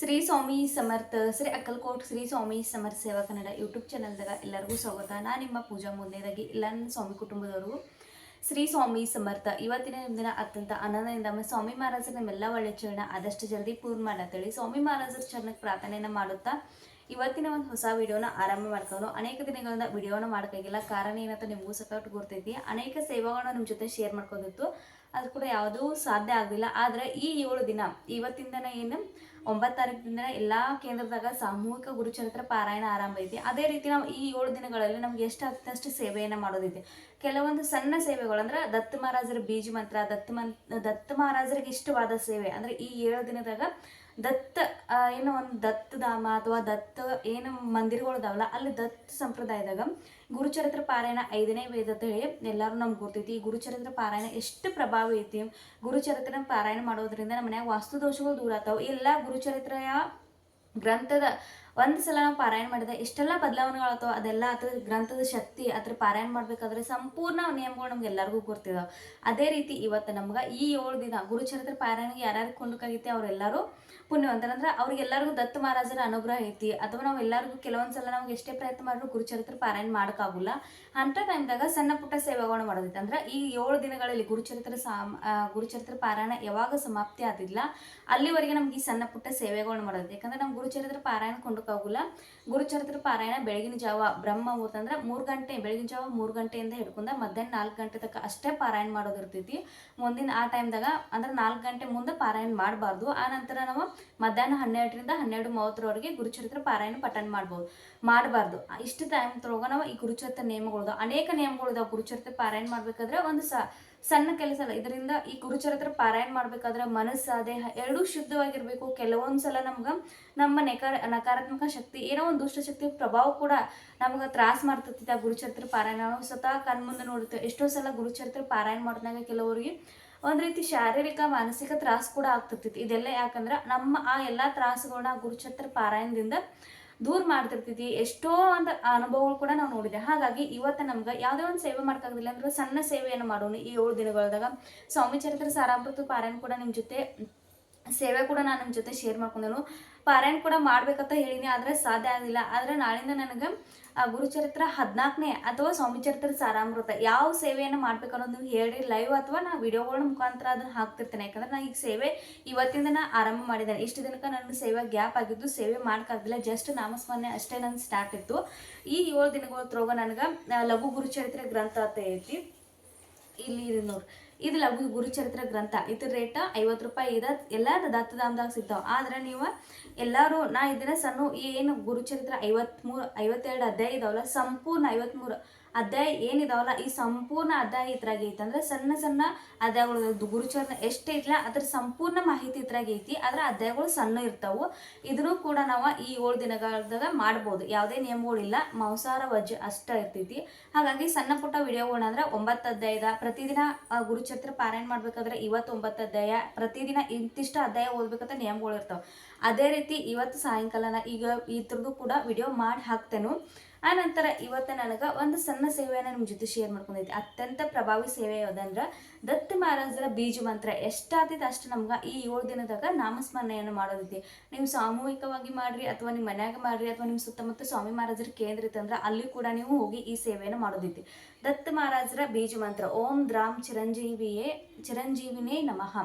ಶ್ರೀ ಸ್ವಾಮಿ ಸಮರ್ಥ, ಶ್ರೀ ಅಕ್ಕಲ್ಕೋಟ್ ಶ್ರೀ ಸ್ವಾಮಿ ಸಮರ್ಥ ಸೇವಾ ಕನ್ನಡ ಯೂಟ್ಯೂಬ್ ಚಾನಲ್ದಾಗ ಎಲ್ಲರಿಗೂ ಸ್ವಾಗತ. ನಾನು ನಿಮ್ಮ ಪೂಜಾ ಮೊದಲನೇದಾಗಿ ಎಲ್ಲ ನನ್ನ ಸ್ವಾಮಿ ಕುಟುಂಬದವರು. ಶ್ರೀ ಸ್ವಾಮಿ ಸಮರ್ಥ, ಇವತ್ತಿನ ದಿನ ಅತ್ಯಂತ ಆನಂದದಿಂದ ಸ್ವಾಮಿ ಮಹಾರಾಜರ ನಿಮ್ಮೆಲ್ಲ ಒಳ್ಳೆ ಚರಣ, ಆದಷ್ಟು ಜಲ್ದಿ ಪೂರ್ಣ ಮಾಡತ್ತೇಳಿ. ಸ್ವಾಮಿ ಮಹಾರಾಜರ ಚರಣಕ್ಕೆ ಪ್ರಾರ್ಥನೆಯನ್ನು ಮಾಡುತ್ತಾ ಇವತ್ತಿನ ಒಂದು ಹೊಸ ವಿಡಿಯೋನ ಆರಂಭ ಮಾಡ್ಕೊಂಡು ಅನೇಕ ದಿನಗಳಿಂದ ವಿಡಿಯೋನ ಮಾಡೋಕ್ಕಾಗಿಲ್ಲ. ಕಾರಣ ಏನಂತ ನಿಮಗೂ ಸಖತ್ ಗೊತ್ತೈತಿ ಅನೇಕ ಸೇವೆಗಳನ್ನ ನಿಮ್ಮ ಜೊತೆ ಶೇರ್ ಮಾಡ್ಕೊಂಡಿತ್ತು. ಅದು ಕೂಡ ಯಾವುದೂ ಸಾಧ್ಯ ಆಗಲಿಲ್ಲ. ಆದರೆ ಈ ಏಳು ದಿನ ಇವತ್ತಿಂದನೇ ಏನು? ಒಂಬತ್ತು ತಾರೀಕಿನಿಂದ ಎಲ್ಲ ಕೇಂದ್ರದಾಗ ಸಾಮೂಹಿಕ ಗುರುಚರಿತ್ರ ಪಾರಾಯಣ ಆರಂಭ ಐತಿ. ಅದೇ ರೀತಿ ನಾವು ಈ ಏಳು ದಿನಗಳಲ್ಲಿ ನಮ್ಗೆ ಎಷ್ಟು ಆಗ್ತಷ್ಟು ಸೇವೆಯನ್ನು ಮಾಡೋದೈತಿ ಕೆಲವೊಂದು ಸಣ್ಣ ಸೇವೆಗಳು ಅಂದ್ರೆ ದತ್ತ ಮಹಾರಾಜರ ಬೀಜ ಮಂತ್ರ, ದತ್ತ ಮನ್, ದತ್ತ ಮಹಾರಾಜರಿಗೆ ಇಷ್ಟವಾದ ಸೇವೆ ಅಂದ್ರೆ ಈ ಏಳು ದಿನದಾಗ ದತ್ತ ಏನೋ ಒಂದು ದತ್ತಧಾಮ ಅಥವಾ ದತ್ತ ಏನು ಮಂದಿರಗಳಿದಾವಲ್ಲ, ಅಲ್ಲಿ ದತ್ತ ಸಂಪ್ರದಾಯದಾಗ ಗುರುಚರಿತ್ರ ಪಾರಾಯಣ ಐದನೇ ವೇದ ಅಂತ ಹೇಳಿ ಎಲ್ಲರೂ ನಮ್ಗೆ ಗೊತ್ತೈತಿ. ಈ ಗುರುಚರಿತ್ರ ಪಾರಾಯಣ ಎಷ್ಟು ಪ್ರಭಾವ ಐತಿ. ಗುರುಚರಿತ್ರ ಪಾರಾಯಣ ಮಾಡೋದ್ರಿಂದ ನಮ್ಮ ಮನ್ಯಾಗ ವಾಸ್ತು ದೋಷಗಳು ದೂರ ಆಗ್ತಾವ. ಎಲ್ಲ ಗುರುಚರಿತ್ರೆಯ ಗ್ರಂಥದ ಒಂದು ಸಲ ನಾವು ಪಾರಾಯಣ ಮಾಡಿದ ಎಷ್ಟೆಲ್ಲ ಬದಲಾವಣೆಗಳಾಗ್ತಾವ ಅದೆಲ್ಲ ಅದ್ರ ಗ್ರಂಥದ ಶಕ್ತಿ ಅದ್ರ ಪಾರಾಯಣ ಮಾಡ್ಬೇಕಾದ್ರೆ ಸಂಪೂರ್ಣ ನಿಯಮಗಳು ನಮ್ಗೆ ಎಲ್ಲರಿಗೂ ಗೊತ್ತಿದಾವೆ ಅದೇ ರೀತಿ ಇವತ್ತು ನಮ್ಗೆ ಈ ಏಳು ದಿನ ಗುರುಚರಿತ್ರ ಪಾರಾಯಣಗೆ ಯಾರ್ಯಾರು ಕೊಂಡಕಾಗೈತಿ ಅವರೆಲ್ಲರೂ ಪುಣ್ಯವಂತರಂದ್ರೆ ಅವ್ರಿಗೆಲ್ಲರಿಗೂ ದತ್ತ ಮಹಾರಾಜರ ಅನುಗ್ರಹ ಐತಿ. ಅಥವಾ ನಾವು ಎಲ್ಲರಿಗೂ ಕೆಲವೊಂದು ಸಲ ನಮ್ಗೆ ಎಷ್ಟೇ ಪ್ರಯತ್ನ ಮಾಡಿದ್ರು ಗುರುಚರಿತ್ರ ಪಾರಾಯಣ ಮಾಡೋಕ್ಕಾಗಲ್ಲ. ಅಂಥ ಟೈಮ್ದಾಗ ಸಣ್ಣ ಪುಟ್ಟ ಸೇವೆಗಳನ್ನ ಮಾಡೋದೈತೆ ಅಂದ್ರೆ ಈ ಏಳು ದಿನಗಳಲ್ಲಿ ಗುರುಚರಿತ್ರ ಸಾಮ್ ಗುರುಚರಿತ್ರ ಪಾರಾಯಣ ಯಾವಾಗ ಸಮಾಪ್ತಿ ಆದಿಲ್ಲ, ಅಲ್ಲಿವರೆಗೆ ನಮ್ಗೆ ಈ ಸಣ್ಣ ಪುಟ್ಟ ಸೇವೆಗಳನ್ನ ಮಾಡೋದು ಯಾಕಂದ್ರೆ ನಮ್ಮ ಗುರುಚರಿತ್ರ ಪಾರಾಯಣ ಕೊಂಡಕ್ಕಾಗಲ್ಲ ಗುರುಚರಿತ್ರ ಪಾರಾಯಣ ಬೆಳಗಿನ ಜಾವ ಬ್ರಹ್ಮ ಮುಹೂರ್ತ ಅಂದ್ರೆ ಮೂರು ಗಂಟೆ, ಬೆಳಗಿನ ಜಾವ ಮೂರು ಗಂಟೆಯಿಂದ ಹಿಡ್ಕೊಂಡ ಮಧ್ಯಾಹ್ನ ನಾಲ್ಕು ಗಂಟೆ ತಕ್ಕ ಅಷ್ಟೇ ಪಾರಾಯಣ ಮಾಡೋದು ಇರ್ತೈತಿ. ಮುಂದಿನ ಆ ಟೈಮ್ದಾಗ ಅಂದ್ರೆ ನಾಲ್ಕು ಗಂಟೆ ಮುಂದೆ ಪಾರಾಯಣ ಮಾಡಬಾರ್ದು. ಆ ನಂತರ ನಾವು ಮಧ್ಯಾಹ್ನ ಹನ್ನೆರಡರಿಂದ ಹನ್ನೆರಡು ಮೂವತ್ತರವರೆಗೆ ಗುರುಚರಿತ್ರ ಪಾರಾಯಣ ಪಠಣ ಮಾಡ್ಬೋದು. ಮಾಡಬಾರ್ದು. ಇಷ್ಟು ಟೈಮ್ ತರೋಗ ನಾವು ಈ ಗುರುಚರಿತ್ರ ನಿಯಮಗಳು ಅನೇಕ ನಿಯಮಗಳು ಗುರುಚರಿತ್ರ ಪಾರಾಯಣ ಮಾಡಬೇಕಾದ್ರೆ ಒಂದು ಸ ಸಣ್ಣ ಕೆಲಸ ಅಲ್ಲ. ಇದರಿಂದ ಈ ಗುರುಚರಿತ್ರ ಪಾರಾಯಣ ಮಾಡ್ಬೇಕಾದ್ರೆ ಮನಸ್ಸು ದೇಹ ಎರಡೂ ಶುದ್ಧವಾಗಿರ್ಬೇಕು. ಕೆಲವೊಂದು ಸಲ ನಮ್ಗೆ ನಮ್ಮ ನಕಾರ, ನಕಾರಾತ್ಮಕ ಶಕ್ತಿ, ಏನೋ ಒಂದು ದುಷ್ಟ ಶಕ್ತಿ ಪ್ರಭಾವ ಕೂಡ ನಮ್ಗೆ ತ್ರಾಸ ಮಾಡ್ತೈತಿ ಆ ಗುರುಚರಿತ್ರ ಪಾರಾಯಣ. ನಾವು ಸ್ವತಃ ಕಣ್ಮುಂದೆ ನೋಡುತ್ತೇವೆ ಎಷ್ಟೋ ಸಲ ಗುರುಚರಿತ್ರ ಪಾರಾಯಣ ಮಾಡಿದಾಗ ಕೆಲವರಿಗೆ ಒಂದು ರೀತಿ ಶಾರೀರಿಕ, ಮಾನಸಿಕ ತ್ರಾಸ ಕೂಡ ಆಗ್ತಿರ್ತೈತಿ ಇದೆಲ್ಲ ಯಾಕಂದ್ರೆ ನಮ್ಮ ಆ ಎಲ್ಲ ತ್ರಾಸಗಳನ್ನ ಗುರುಚರಿತ್ರ ಪಾರಾಯಣದಿಂದ ದೂರ ಮಾಡ್ತಿರ್ತೈತಿ ಎಷ್ಟೋ ಒಂದು ಅನುಭವಗಳು ಕೂಡ ನಾವು ನೋಡಿದೆ ಹಾಗಾಗಿ ಇವತ್ತು ನಮ್ಗೆ ಯಾವುದೇ ಒಂದು ಸೇವೆ ಮಾಡೋಕ್ಕಾಗಲಿಲ್ಲ ಅಂದ್ರೆ ಸಣ್ಣ ಸೇವೆಯನ್ನು ಮಾಡೋಣ ಈ ಏಳು ದಿನಗಳದಾಗ ಸ್ವಾಮಿ ಚರಿತ್ರ ಸಾರಾಮೃತ ಪಾರಾಯಣ ಕೂಡ ನಿಮ್ಮ ಜೊತೆ ಸೇವೆ ಕೂಡ ನಾನು ನಿಮ್ಮ ಜೊತೆ ಶೇರ್ ಮಾಡ್ಕೊಂಡೇನು. ಪಾರಾಯಣ ಕೂಡ ಮಾಡ್ಬೇಕಂತ ಹೇಳಿನಿ, ಆದರೆ ಸಾಧ್ಯ ಆಗಲಿಲ್ಲ. ಆದರೆ ನಾಳಿಂದ ನನಗೆ ಗುರುಚರಿತ್ರ ಹದಿನಾಲ್ಕನೇ ಅಥವಾ ಸ್ವಾಮಿ ಚರಿತ್ರ ಸಾರಾಮೃತ ಯಾವ ಸೇವೆಯನ್ನು ಮಾಡ್ಬೇಕು ಅನ್ನೋದು ನೀವು ಹೇಳಿ ಲೈವ್ ಅಥವಾ ನಾ ವಿಡಿಯೋಗಳ ಮುಖಾಂತರ ಅದನ್ನು ಹಾಕ್ತಿರ್ತೇನೆ. ಯಾಕಂದ್ರೆ ನಾ ಈಗ ಸೇವೆ ಇವತ್ತಿಂದ ನಾ ಆರಂಭ ಮಾಡಿದ್ದೇನೆ. ಇಷ್ಟು ದಿನಕ್ಕೆ ನನ್ನ ಸೇವೆ ಗ್ಯಾಪ್ ಆಗಿದ್ದು, ಸೇವೆ ಮಾಡೋಕ್ಕಾಗಿಲ್ಲ ಜಸ್ಟ್ ನಾಮಸ್ಮರಣೆ ಅಷ್ಟೇ ನನ್ನ ಸ್ಟಾರ್ಟ್ ಇತ್ತು. ಈ ಏಳು ದಿನಗಳ ತ್ರೋಗ ನನಗೆ ಲಘು ಗುರುಚರಿತ್ರೆ ಗ್ರಂಥ ಅಂತ ಐತಿ. ಇಲ್ಲಿ ನೋಡ್ರಿ. ಇದು ಲಘು ಗುರುಚರಿತ್ರ ಗ್ರಂಥ. ಇದ್ರ ರೇಟ ಐವತ್ತು ರೂಪಾಯಿ ಇದ. ಎಲ್ಲ ದತ್ತಧಾಮದಾಗ ಸಿಗ್ತಾವ. ಆದ್ರೆ ನೀವು ಎಲ್ಲರೂ ನಾ ಇದನ್ನ ಸಣ್ಣ ಏನು ಗುರುಚರಿತ್ರ ಐವತ್ಮೂರು ಐವತ್ತೆರಡು ಅಧ್ಯಾಯ ಇದಾವಲ್ಲ ಸಂಪೂರ್ಣ ಐವತ್ಮೂರು ಅಧ್ಯಾಯ ಏನಿದಾವಲ್ಲ ಈ ಸಂಪೂರ್ಣ ಅಧ್ಯಾಯ ಇದ್ರಾಗ ಐತಿ. ಅಂದ್ರೆ ಸಣ್ಣ ಸಣ್ಣ ಅಧ್ಯಾಯಗಳು ಗುರುಚರಿತ್ರ ಇಲ್ಲ ಅದ್ರ ಸಂಪೂರ್ಣ ಮಾಹಿತಿ ಇದ್ರಾಗ ಐತಿ. ಅದ್ರ ಅಧ್ಯಾಯಗಳು ಸಣ್ಣ ಇರ್ತಾವು. ಇದನ್ನು ಕೂಡ ನಾವು ಈ ಏಳು ದಿನಗಳದಾಗ ಮಾಡ್ಬೋದು. ಯಾವುದೇ ನಿಯಮಗಳಿಲ್ಲ ಮಾಂಸಾಹಾರ ವಜ್ ಅಷ್ಟ ಇರ್ತೈತಿ. ಹಾಗಾಗಿ ಸಣ್ಣ ಪುಟ್ಟ ವಿಡಿಯೋಗಳನ್ನ ಅಂದ್ರೆ ಒಂಬತ್ತು ಅಧ್ಯಾಯದ ಪ್ರತಿದಿನ ಆ, ಗುರುಚರಿತ್ರ ಪಾರಾಯಣ ಮಾಡ್ಬೇಕಾದ್ರೆ ಇವತ್ತು ಒಂಬತ್ತು ಅಧ್ಯಾಯ ಪ್ರತಿದಿನ ಇಂತಿಷ್ಟು ಅಧ್ಯಾಯ ಓದ್ಬೇಕಂತ ನಿಯಮಗಳು ಇರ್ತಾವೆ. ಅದೇ ರೀತಿ ಇವತ್ತು ಸಾಯಂಕಾಲನ ಈಗ ಇದ್ರದ್ದು ಕೂಡ ವಿಡಿಯೋ ಮಾಡಿ ಹಾಕ್ತೇನೆ. ಆ ನಂತರ ಇವತ್ತು ನನಗೆ ಒಂದು ಸಣ್ಣ ಸೇವೆಯನ್ನು ನಿಮ್ಮ ಜೊತೆ ಶೇರ್ ಮಾಡ್ಕೊಂಡೈತಿ ಅತ್ಯಂತ ಪ್ರಭಾವಿ ಸೇವೆ ಯಾವುದಂದ್ರೆ ದತ್ತ ಮಹಾರಾಜರ ಬೀಜ ಮಂತ್ರ. ಎಷ್ಟಾದೈತೆ ಅಷ್ಟು ನಮ್ಗೆ ಈ ಏಳು ದಿನದಾಗ ನಾಮಸ್ಮರಣೆಯನ್ನು ಮಾಡೋದೈತಿ. ನೀವು ಸಾಮೂಹಿಕವಾಗಿ ಮಾಡಿರಿ ಅಥವಾ ನಿಮ್ಮ ಮನ್ಯಾಗ ಮಾಡಿರಿ ಅಥವಾ ನಿಮ್ಮ ಸುತ್ತಮುತ್ತ ಸ್ವಾಮಿ ಮಹಾರಾಜರ ಕೇಂದ್ರ ಇತ್ತಂದ್ರೆ ಅಲ್ಲಿ ಕೂಡ ನೀವು ಹೋಗಿ ಈ ಸೇವೆಯನ್ನು ಮಾಡೋದೈತಿ. ದತ್ತ ಮಹಾರಾಜರ ಬೀಜ ಮಂತ್ರ. ಓಂ ದ್ರಾಮ್ ಚಿರಂಜೀವಿಯೇ ಚಿರಂಜೀವಿನೇ ನಮಃ.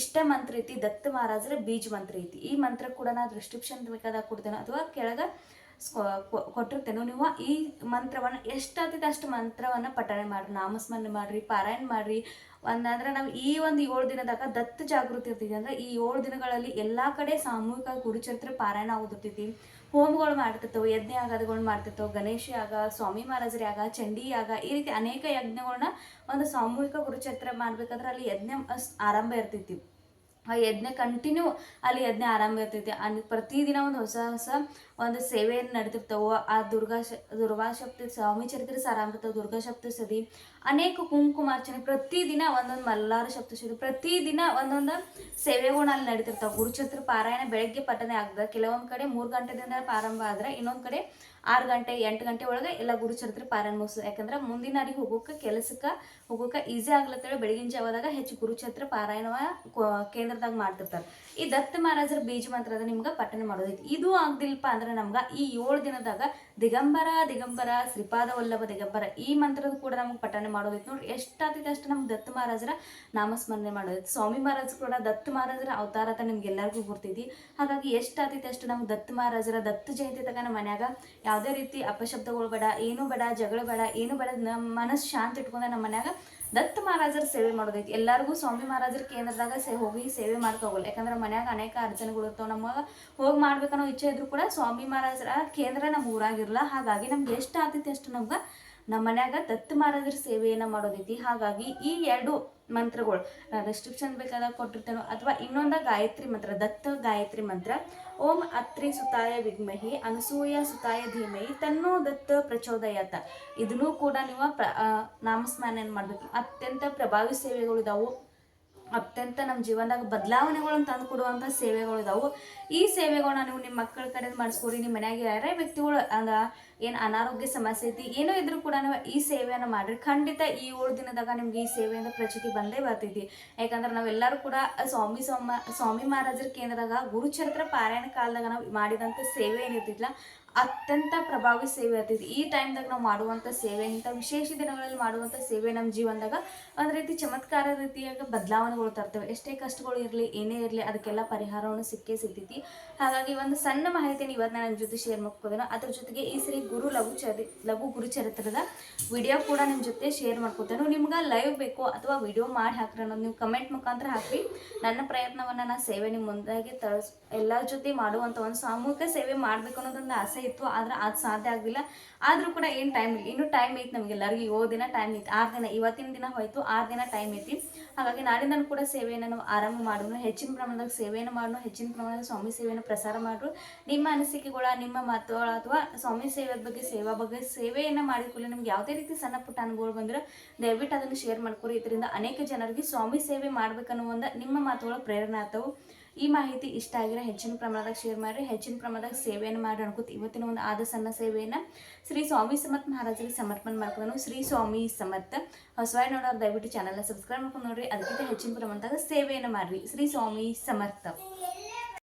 ಇಷ್ಟ ಮಂತ್ರ ಐತಿ, ದತ್ತ ಮಹಾರಾಜರ ಬೀಜ ಮಂತ್ರ ಐತಿ. ಈ ಮಂತ್ರ ಕೂಡ ನಾ ಡಿಸ್ಕ್ರಿಪ್ಷನ್ ಬೇಕಾದಾಗ ಕೊಡ್ತೇನೆ ಅಥವಾ ಕೆಳಗೆ ಕೊಟ್ಟಿರ್ತೇನೆ ನೀವು ಈ ಮಂತ್ರವನ್ನು ಎಷ್ಟಾಗ್ತೈತೆ ಅಷ್ಟು ಮಂತ್ರವನ್ನು ಪಠಣೆ ಮಾಡ್ರಿ, ನಾಮಸ್ಮರಣೆ ಮಾಡ್ರಿ, ಪಾರಾಯಣ ಮಾಡ್ರಿ ಒಂದಂದ್ರೆ ನಾವು ಈ ಒಂದು ಏಳು ದಿನದಾಗ ದತ್ತ ಜಾಗೃತಿ ಇರ್ತೈತಿ ಅಂದ್ರೆ ಈ ಏಳು ದಿನಗಳಲ್ಲಿ ಎಲ್ಲಾ ಕಡೆ ಸಾಮೂಹಿಕ ಕುರುಚರಿತ್ರ ಪಾರಾಯಣ ಆಗೋದಿರ್ತೈತಿ ಹೋಮಗಳು ಮಾಡ್ತಿರ್ತವೆ, ಯಜ್ಞ ಯಾಗಗಳು ಮಾಡ್ತಿರ್ತವೆ, ಗಣೇಶ ಯಾಗ, ಸ್ವಾಮಿ ಮಹಾರಾಜರ ಯಾಗ, ಚಂಡಿ ಯಾಗ, ಈ ರೀತಿ ಅನೇಕ ಯಜ್ಞಗಳನ್ನ ಒಂದು ಸಾಮೂಹಿಕ ಕುರುಚರಿತ್ರ ಮಾಡ್ಬೇಕಂದ್ರೆ ಅಲ್ಲಿ ಯಜ್ಞ ಆರಂಭ ಇರ್ತೈತಿ ಆ ಯಜ್ಞ ಕಂಟಿನ್ಯೂ ಅಲ್ಲಿ ಯಜ್ಞ ಆರಂಭ ಇರ್ತೈತಿ ಅನ್ ಪ್ರತಿದಿನ ಒಂದು ಹೊಸ ಹೊಸ ಒಂದು ಸೇವೆಯನ್ನು ನಡೀತಿರ್ತಾವೆ. ಆ ದುರ್ಗಾ ಶ ದುರ್ಗಾ ಸಪ್ತಿ ಸ್ವಾಮಿ ಚರಿತ್ರೆ ಸಾರಾಮೃತ ದುರ್ಗಾ ಸಪ್ತಸತಿ ಅನೇಕ ಕುಂಕುಮಾರ್ಚನೆ ಪ್ರತಿದಿನ ಒಂದೊಂದು ಮಲ್ಲಾರ ಸಪ್ತಶತಿ ಪ್ರತಿದಿನ ಒಂದೊಂದು ಸೇವೆಗಳು ಅಲ್ಲಿ ನಡೀತಿರ್ತಾವೆ. ಗುರುಚತ್ರ ಪಾರಾಯಣ ಬೆಳಗ್ಗೆ ಪಠನೆ ಆಗ್ತದೆ. ಕೆಲವೊಂದು ಕಡೆ ಮೂರು ಗಂಟೆದಿಂದ ಪ್ರಾರಂಭ ಆದ್ರೆ ಇನ್ನೊಂದು ಕಡೆ ಆರು ಗಂಟೆ, ಎಂಟು ಗಂಟೆ ಒಳಗೆ ಎಲ್ಲ ಗುರುಚರಿತ್ರೆ ಪಾರಾಯಣ ಮುಗಿಸೋದು ಯಾಕಂದ್ರೆ ಮುಂದಿನ ಅರಿ ಹೋಗೋಕೆ, ಕೆಲಸಕ್ಕೆ ಹೋಗೋಕೆ ಈಸಿ ಆಗ್ಲತ್ತೇಳಿ ಬೆಳಗಿನ ಜಾವದಾಗ ಹೆಚ್ಚು ಗುರುಚತ್ರ ಪಾರಾಯಣವ ಕೇಂದ್ರದಾಗ ಮಾಡ್ತಿರ್ತಾರೆ. ಈ ದತ್ತ ಮಹಾರಾಜರ ಬೀಜ ಮಂತ್ರದ ನಿಮ್ಗೆ ಪಠನೆ ಮಾಡೋದೈತಿ. ಇದು ಆಗ್ದಿಲ್ಪ ಅಂದ್ರೆ ನಮ್ಗೆ ಈ ಏಳು ದಿನದಾಗ ದಿಗಂಬರ ದಿಗಂಬರ ಶ್ರೀಪಾದ ವಲ್ಲಭ ದಿಗಂಬರ ಈ ಮಂತ್ರದ ಕೂಡ ನಮ್ಗೆ ಪಠನೆ ಮಾಡೋದೈತೆ ನೋಡ್ರಿ ಎಷ್ಟಾಗ್ತೈತೆ ಅಷ್ಟು ನಮ್ಗೆ ದತ್ತ ಮಹಾರಾಜರ ನಾಮಸ್ಮರಣೆ ಮಾಡೋದೈತೆ ಸ್ವಾಮಿ ಮಹಾರಾಜ್ ಕೂಡ ದತ್ತ ಮಹಾರಾಜರ ಅವತಾರ ಅಂತ ನಿಮ್ಗೆ ಎಲ್ಲರಿಗೂ ಗುರ್ತೈತಿ ಹಾಗಾಗಿ ಎಷ್ಟಾಗ್ತೈತೆ ಅಷ್ಟು ನಮ್ಗೆ ದತ್ತ ಮಹಾರಾಜರ ದತ್ತ ಜಯಂತಿ ತಗ ನಮ್ಮ ಮನ್ಯಾಗ. ಯಾವುದೇ ರೀತಿ ಅಪಶಬ್ದಗಳು ಬೇಡ, ಏನು ಬೇಡ, ಜಗಳ ಬೇಡ, ಏನು ಬೇಡ ನಮ್ಮ ಮನಸ್ಸು ಶಾಂತ ಇಟ್ಕೊಂಡ ನಮ್ಮ ಮನ್ಯಾಗ. ದತ್ತ ಮಹಾರಾಜರ ಸೇವೆ ಮಾಡೋದೈತಿ. ಎಲ್ಲರಿಗೂ ಸ್ವಾಮಿ ಮಹಾರಾಜರ ಕೇಂದ್ರದಾಗ ಸೇ ಹೋಗಿ ಸೇವೆ ಮಾಡ್ಕೋಗಲ್ಲ ಯಾಕಂದ್ರೆ ಮನ್ಯಾಗ ಅನೇಕ ಅರ್ಚನೆಗಳು ಇರ್ತಾವ. ನಮಗೆ ಹೋಗಿ ಮಾಡ್ಬೇಕನ್ನೋ ಇಚ್ಛೆ ಇದ್ರು ಕೂಡ ಸ್ವಾಮಿ ಮಹಾರಾಜರ ಕೇಂದ್ರ ನಮ್ಮ ಊರಾಗಿರಲ್ಲ. ಹಾಗಾಗಿ ನಮ್ಗೆ ಎಷ್ಟು ಆಗ್ತೈತಿ ಅಷ್ಟು ನಮ್ಗೆ ನಮ್ಮ ಮನ್ಯಾಗ ದತ್ತು ಮಾರಾಜರ ಸೇವೆಯನ್ನು ಮಾಡೋದೈತಿ. ಹಾಗಾಗಿ ಈ ಎರಡು ಮಂತ್ರಗಳು ರೆಸ್ಟ್ರಿಕ್ಷನ್ ಬೇಕಾದಾಗ ಕೊಟ್ಟಿರ್ತೇನೋ ಅಥವಾ ಇನ್ನೊಂದ ಗಾಯತ್ರಿ ಮಂತ್ರ, ದತ್ತ ಗಾಯತ್ರಿ ಮಂತ್ರ, ಓಂ ಅತ್ರಿ ಸುತಾಯ ವಿಗ್ಮಹಿ ಅನಸೂಯ ಸುತಾಯ ಧೀಮಹಿ ತನ್ನೋ ದತ್ತ ಪ್ರಚೋದಯತ. ಇದನ್ನೂ ಕೂಡ ನೀವು ಪ್ರ ನಾಮಸ್ಮರಣೆಯನ್ನು ಮಾಡಬೇಕು ಮಾಡ್ಬೇಕು. ಅತ್ಯಂತ ಪ್ರಭಾವಿ ಸೇವೆಗಳು ಇದಾವು. ಅತ್ಯಂತ ನಮ್ಮ ಜೀವನದಾಗ ಬದಲಾವಣೆಗಳನ್ನು ತಂದು ಕೊಡುವಂಥ ಸೇವೆಗಳು ಇದಾವೆ. ಈ ಸೇವೆಗಳನ್ನ ನೀವು ನಿಮ್ಮ ಮಕ್ಕಳ ಕಡೆ ಮಾಡಿಸ್ಕೊಡಿ ನಿಮ್ಮ ಮನ್ಯಾಗ ಯಾರೇ ವ್ಯಕ್ತಿಗಳು ಅಂದ ಏನು ಅನಾರೋಗ್ಯ ಸಮಸ್ಯೆ ಐತಿ, ಏನೋ ಇದ್ರೂ ಕೂಡ ನೀವು ಈ ಸೇವೆಯನ್ನು ಮಾಡಿರಿ. ಖಂಡಿತ ಈ ಏಳು ದಿನದಾಗ ನಿಮ್ಗೆ ಈ ಸೇವೆಯಿಂದ ಪ್ರಚಿತಿ ಬಂದೇ ಬರ್ತೈತಿ. ಯಾಕಂದ್ರೆ ನಾವೆಲ್ಲರೂ ಕೂಡ ಸ್ವಾಮಿ ಸೋಮ, ಸ್ವಾಮಿ ಮಹಾರಾಜರ ಕೇಂದ್ರದಾಗ, ಗುರುಚರಿತ್ರ ಪಾರಾಯಣ ಕಾಲದಾಗ ನಾವು ಮಾಡಿದಂಥ ಸೇವೆ ಏನಿರ್ತಿದ್ಲ ಅತ್ಯಂತ ಪ್ರಭಾವಿ ಸೇವೆ ಆಗ್ತೈತಿ ಈ ಟೈಮ್ದಾಗ ನಾವು ಮಾಡುವಂಥ ಸೇವೆ, ಇಂಥ ವಿಶೇಷ ದಿನಗಳಲ್ಲಿ ಮಾಡುವಂಥ ಸೇವೆ ನಮ್ಮ ಜೀವನದಾಗ ಒಂದು ರೀತಿ ಚಮತ್ಕಾರ ರೀತಿಯಾಗಿ ಬದಲಾವಣೆಗಳು ತರ್ತವೆ. ಎಷ್ಟೇ ಕಷ್ಟಗಳು ಇರಲಿ, ಏನೇ ಇರಲಿ ಅದಕ್ಕೆಲ್ಲ ಪರಿಹಾರವನ್ನು ಸಿಕ್ಕೇ ಸಿಗ್ತೈತಿ. ಹಾಗಾಗಿ ಒಂದು ಸಣ್ಣ ಮಾಹಿತಿನ ಇವತ್ತು ನಾನು ನಿಮ್ಮ ಜೊತೆ ಶೇರ್ ಮಾಡ್ಕೋದೇನೋ ಅದ್ರ ಜೊತೆಗೆ ಈ ಸರಿ ಗುರು ಲಘು ಚರಿ, ಲಘು ಗುರು ಚರಿತ್ರದ ವಿಡಿಯೋ ಕೂಡ ನಿಮ್ಮ ಜೊತೆ ಶೇರ್ ಮಾಡ್ಕೋತೇನೆ ನಿಮ್ಗೆ ಲೈವ್ ಬೇಕು ಅಥವಾ ವಿಡಿಯೋ ಮಾಡಿ ಹಾಕ್ರಿ ಅನ್ನೋದು ನೀವು ಕಮೆಂಟ್ ಮುಖಾಂತರ ಹಾಕ್ರಿ. ನನ್ನ ಪ್ರಯತ್ನವನ್ನು ನಾನು ಸೇವೆ ನಿಮ್ಮ ಮುಂದಾಗಿ ತರಿಸ್ ಎಲ್ಲರ ಜೊತೆ ಮಾಡುವಂಥ ಒಂದು ಸಾಮೂಹಿಕ ಸೇವೆ ಮಾಡಬೇಕು ಅನ್ನೋದೊಂದು ಆಸೆ ಇತ್ತು, ಆದ್ರೆ ಅದು ಸಾಧ್ಯ ಆಗಲಿಲ್ಲ. ಆದರೂ ಕೂಡ ಏನು ಟೈಮ್ ಇಲ್ಲ ಇನ್ನೂ ಟೈಮ್ ಐತಿ ನಮಗೆಲ್ಲರಿಗೂ ಏಳು ದಿನ ಟೈಮ್ ಐತಿ. ಆರು ದಿನ, ಇವತ್ತಿನ ದಿನ ಹೋಯ್ತು, ಆರು ದಿನ ಟೈಮ್ ಐತಿ. ಹಾಗಾಗಿ ನಾಳಿನ ಕೂಡ ಸೇವೆಯನ್ನು ನಾವು ಆರಂಭ ಮಾಡೋಣ ಹೆಚ್ಚಿನ ಪ್ರಮಾಣದಾಗ ಸೇವೆಯನ್ನು ಮಾಡೋಣ ಹೆಚ್ಚಿನ ಪ್ರಮಾಣದ ಸ್ವಾಮಿ ಸೇವೆಯನ್ನು ಪ್ರಸಾರ ಮಾಡ್ರು. ನಿಮ್ಮ ಅನಿಸಿಕೆಗಳ, ನಿಮ್ಮ ಮಾತುಗಳ ಅಥವಾ ಸ್ವಾಮಿ ಸೇವೆ ಬಗ್ಗೆ, ಸೇವಾ ಬಗ್ಗೆ ಸೇವೆಯನ್ನು ಮಾಡಿಕೊಳ್ಳಿ ನಿಮ್ಗೆ ಯಾವುದೇ ರೀತಿ ಸಣ್ಣ ಪುಟ್ಟ ಅನುಭವಗಳು ಬಂದ್ರೆ ದಯವಿಟ್ಟು ಅದನ್ನು ಶೇರ್ ಮಾಡ್ಕೊರಿ. ಇದರಿಂದ ಅನೇಕ ಜನರಿಗೆ ಸ್ವಾಮಿ ಸೇವೆ ಮಾಡ್ಬೇಕನ್ನೋ ಒಂದು ನಿಮ್ಮ ಮಾತುಗಳ ಪ್ರೇರಣೆ ಆಗ್ತಾವು. ಈ ಮಾಹಿತಿ ಇಷ್ಟ ಆಗಿರೋ ಹೆಚ್ಚಿನ ಪ್ರಮಾಣದಾಗ ಶೇರ್ ಮಾಡಿರಿ, ಹೆಚ್ಚಿನ ಪ್ರಮಾಣದಾಗ ಸೇವೆಯನ್ನು ಮಾಡಿ ಅನ್ಕೋತ ಇವತ್ತಿನ ಒಂದು ಆದ ಸಣ್ಣ ಸೇವೆಯನ್ನು ಶ್ರೀ ಸ್ವಾಮಿ ಸಮರ್ಥ ಮಹಾರಾಜರಿಗೆ ಸಮರ್ಪಣೆ ಮಾಡ್ಕೊಂಡು ಶ್ರೀ ಸ್ವಾಮಿ ಸಮರ್ಥ ಹೊಸವಾಯ್ ನೋಡೋರು ದಯವಿಟ್ಟು ಚಾನಲ್ನ ಸಬ್ಸ್ಕ್ರೈಬ್ ಮಾಡ್ಕೊಂಡು ನೋಡ್ರಿ, ಅದಕ್ಕಿಂತ ಹೆಚ್ಚಿನ ಪ್ರಮಾಣದಾಗ ಸೇವೆಯನ್ನು ಮಾಡ್ರಿ. ಶ್ರೀ ಸ್ವಾಮಿ ಸಮರ್ಥ.